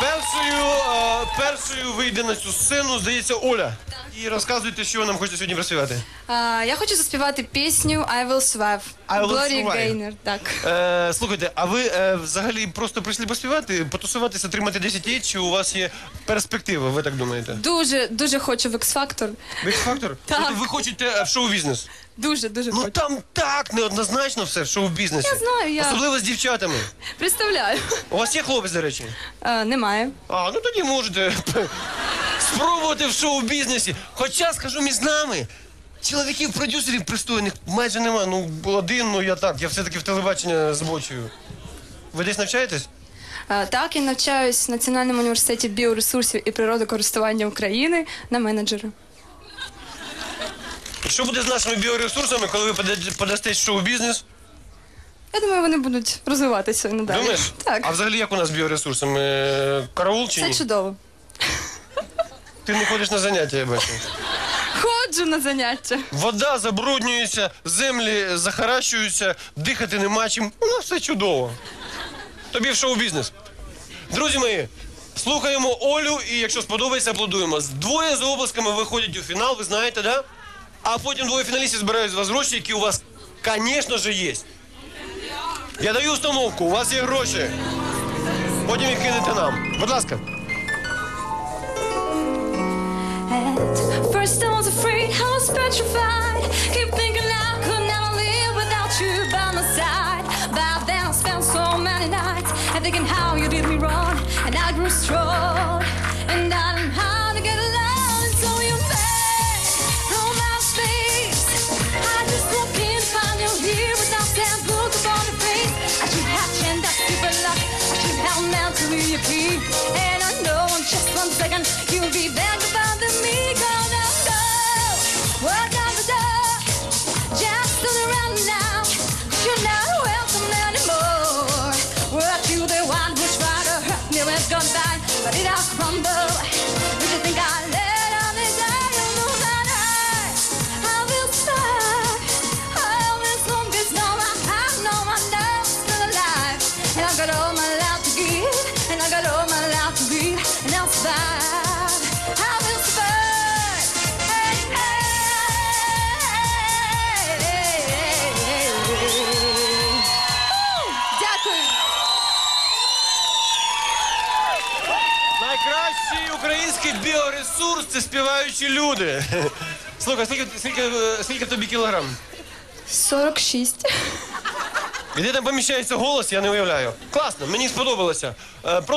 Першою, е, першою вийде на цю сцену, здається, Оля. І розказуйте, що ви нам хочете сьогодні проспівати. А, я хочу заспівати пісню I Will Survive. I Will Глорії Survive. Гейнер, так. Е, слухайте, а ви е, взагалі просто прийшли поспівати, потусуватися, отримати 10 яєць, чи у вас є перспектива, ви так думаєте? Дуже, дуже хочу в X-Factor. X-Factor? Так. Тобто ви хочете е, в шоу-бізнес? Дуже, дуже Ну хочу. там так неоднозначно все в шоу-бізнесі. Я знаю, я- Особливо з дівчатами. Представляю. У вас є хлопець, до речі? А, немає. А, ну тоді можете спробувати в шоу-бізнесі. Хоча, скажу між нами, чоловіків, продюсерів пристойних майже нема. Ну, один, ну я так, я все-таки в телебачення збочую. Ви десь навчаєтесь? А, так, я навчаюсь в Національному університеті біоресурсів і природокористування України на менеджера. Що буде з нашими біоресурсами, коли ви пода- подастесь в шоу-бізнес? Я думаю, вони будуть розвиватися і надалі. Думаєш? Так. А взагалі як у нас з біоресурсами? Е, Караул чи Це ні? чудово. Ти не ходиш на заняття, я бачу. Ходжу на заняття. Вода забруднюється, землі захаращуються, дихати нема чим. У нас все чудово. Тобі в шоу-бізнес. Друзі мої, слухаємо Олю і якщо сподобається, аплодуємо. Двоє з обласками виходять у фінал, ви знаєте, да? А потім двоє фіналістів збирають з вас гроші, які у вас, звісно ж, є. Я даю установку, у вас є гроші. Потім їх кинете нам. Будь ласка. Afraid, I was petrified. Keep thinking I could never live without you by my side. But then I spent so many nights and thinking how you did me wrong, and I grew strong, and I learned how to get along. So you made. I just to find you here without that look upon your face. I that luck. I Найкращий український біоресурс це співаючі люди. Слухай, скільки, скільки, скільки тобі кілограм? 46. І де там поміщається голос, я не уявляю. Класно, мені сподобалося. Е, про-